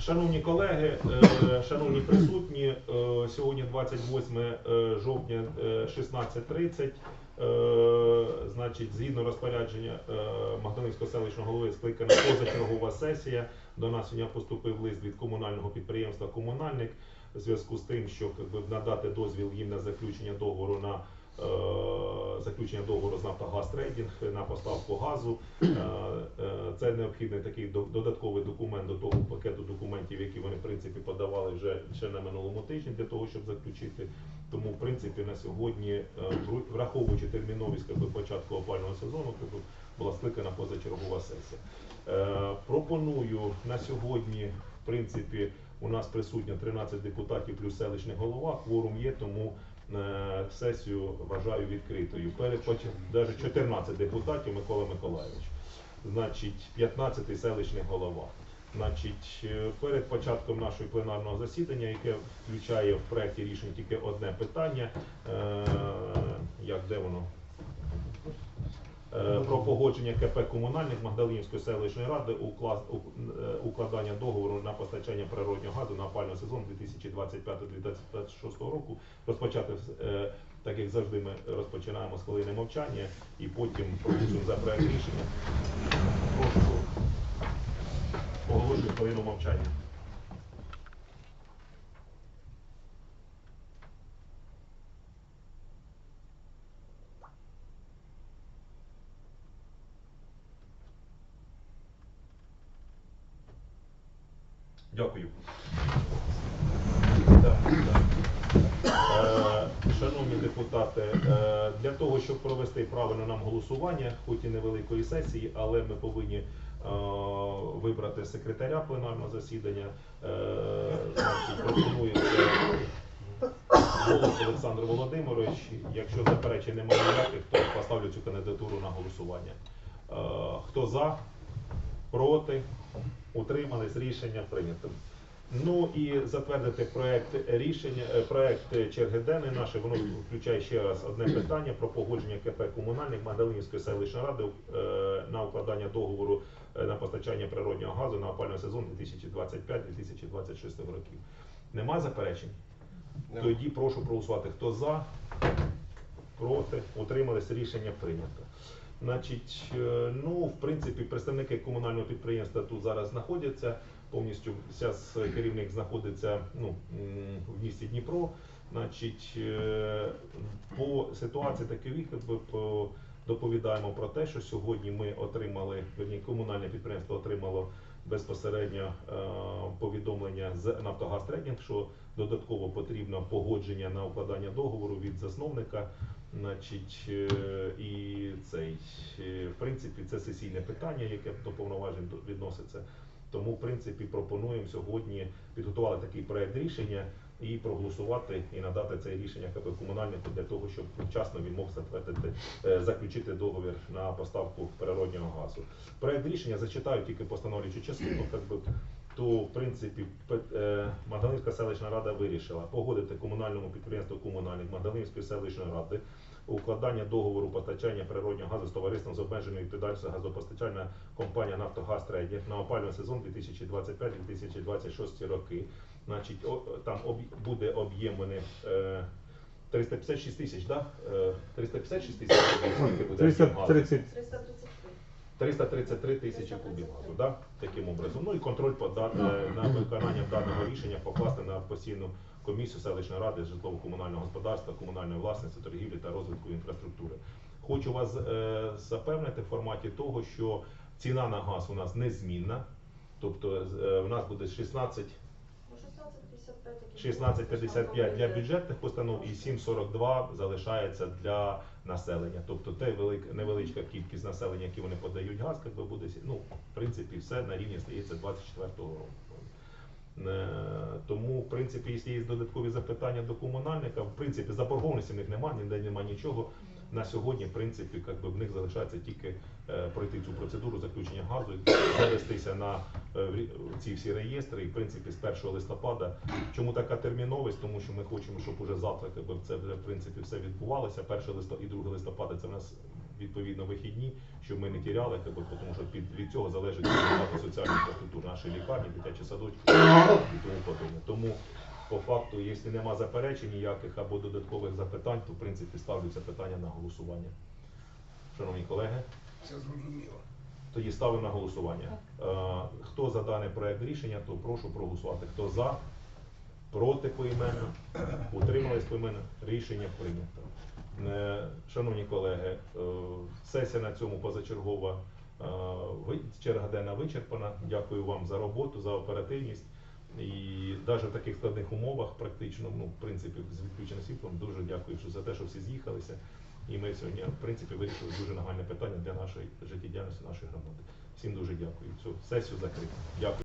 Шановні колеги, е, шановні присутні, е, сьогодні 28 е, жовтня е, 16.30. Е, Значить, згідно розпорядження е, Магдалинського селищного голови скликана позачергова сесія. До нас сьогодні поступив лист від комунального підприємства Комунальник в зв'язку з тим, що якби, надати дозвіл їм на заключення договору на е, заключення договору з Нафтогаз Трейдінг на поставку газу. Е, е, Це необхідний такий додатковий документ до того пакету документів, які вони в принципі подавали вже ще на минулому тижні для того, щоб заключити. Тому, в принципі, на сьогодні, враховуючи терміновість якби, початку опального сезону, якби, була скликана позачергова сесія. Пропоную на сьогодні, в принципі, у нас присутньо 13 депутатів плюс селищний голова. Кворум є, тому е, сесію вважаю відкритою. Навіть 14 депутатів Микола Миколайович. Значить, 15 селищний голова. Значить, е, перед початком нашого пленарного засідання, яке включає в проєкті рішень тільки одне питання, е, як де воно? Е, Про погодження КП комунальник Магдалинської селищної ради е, укладання договору на постачання природнього газу на опальний сезон 2025-2026 року. Розпочати е, так як завжди ми розпочинаємо з хвилини мовчання і потім проголосуємо за проект рішення. Прошу оголошую хвилину мовчання. Дякую. Е, Шановні депутати, е, для того, щоб провести правильно нам голосування, хоч і невеликої сесії, але ми повинні е, вибрати секретаря пленарного засідання. Пропонується голос Олександр Володимирович. Якщо заперечень немає ніяких, то поставлю цю кандидатуру на голосування. Хто за, проти, утримались, рішення прийнято. Ну і затвердити проект рішення, е, проект черги денної наше, воно включає ще раз одне питання про погодження КП комунальник Магдалинівської селищної ради е, на укладання договору е, на постачання природнього газу на опальний сезон 2025-2026 років. Нема заперечень? Тоді прошу проголосувати. Хто за, проти, утримались, рішення прийнято. Значить, е, ну, в принципі, представники комунального підприємства тут зараз знаходяться. Повністю зараз керівник знаходиться ну, в місті Дніпро. Значить, е, по ситуації таких по- доповідаємо про те, що сьогодні ми отримали, верні, комунальне підприємство отримало безпосередньо е, повідомлення з Нафтогаз Трейдинг, що додатково потрібно погодження на укладання договору від засновника. Значить, е, і цей, е, в принципі, це сесійне питання, яке до повноважень відноситься. Тому, в принципі, пропонуємо сьогодні підготували такий проект рішення і проголосувати і надати це рішення КП комунальнику для того, щоб вчасно він мог затвердити, е, заключити договір на поставку природнього газу. Проект рішення зачитаю тільки постановлюючу частину, як би, то в принципі е, Магдалинська селищна рада вирішила погодити комунальному підприємству комунальник Магдалинської селищної ради укладання договору постачання природнього газу з товариством з обмеженою відповідальністю газопостачальна компанія Нафтогаз Трейдінг на опалювальний сезон 2025-2026 роки. Значить, о- там об- буде об'єм вони, е, 356 тисяч, да? Е, 356 тисяч скільки буде об'єм газу? 330 333. 333 тисячі кубів газу, да? таким образом. Ну і контроль по да- е, на виконання даного рішення покласти на постійну комісію селищної ради житлово-комунального господарства, комунальної власності, торгівлі та розвитку інфраструктури. Хочу вас е, запевнити в форматі того, що ціна на газ у нас незмінна. Тобто е, в нас буде 16 Ну, 16,55 такі. 16,55 для бюджетних постанов і 7,42 залишається для населення. Тобто те велик, невеличка кількість населення, які вони подають газ, як буде ну, в принципі, все на рівні стається 24 року. Е, Тому, в принципі, якщо є додаткові запитання до комунальника, в принципі, заборгованості в них немає, ніде немає нічого. На сьогодні, в принципі, як би, в них залишається тільки е, пройти цю процедуру заключення газу, завестися на е, ці всі реєстри. І, в принципі, з 1 листопада. Чому така терміновість? Тому що ми хочемо, щоб уже завтра як би, це вже в принципі все відбувалося. 1 листопада і 2 листопада це в нас відповідно вихідні, щоб ми не тіряли, якби, тому що під, від цього залежить соціальних інфраструктур нашої лікарні, дитячі садочки і тому подобне. Тому по факту, якщо нема заперечень ніяких або додаткових запитань, то в принципі ставлю це питання на голосування. Шановні колеги, Все зрозуміло. тоді ставимо на голосування. Е, Хто за даний проект рішення, то прошу проголосувати. Хто за, проти поіменно, утримались поіменно, рішення прийнято. Е, Шановні колеги, е, сесія на цьому позачергова черга денна вичерпана. Дякую вам за роботу, за оперативність. І навіть в таких складних умовах, практично, ну, в принципі, з відключеним світлом, дуже дякую за те, що всі з'їхалися. І ми сьогодні, в принципі, вирішили дуже нагальне питання для нашої життєдіяльності нашої громади. Всім дуже дякую. Цю сесію закрито. Дякую.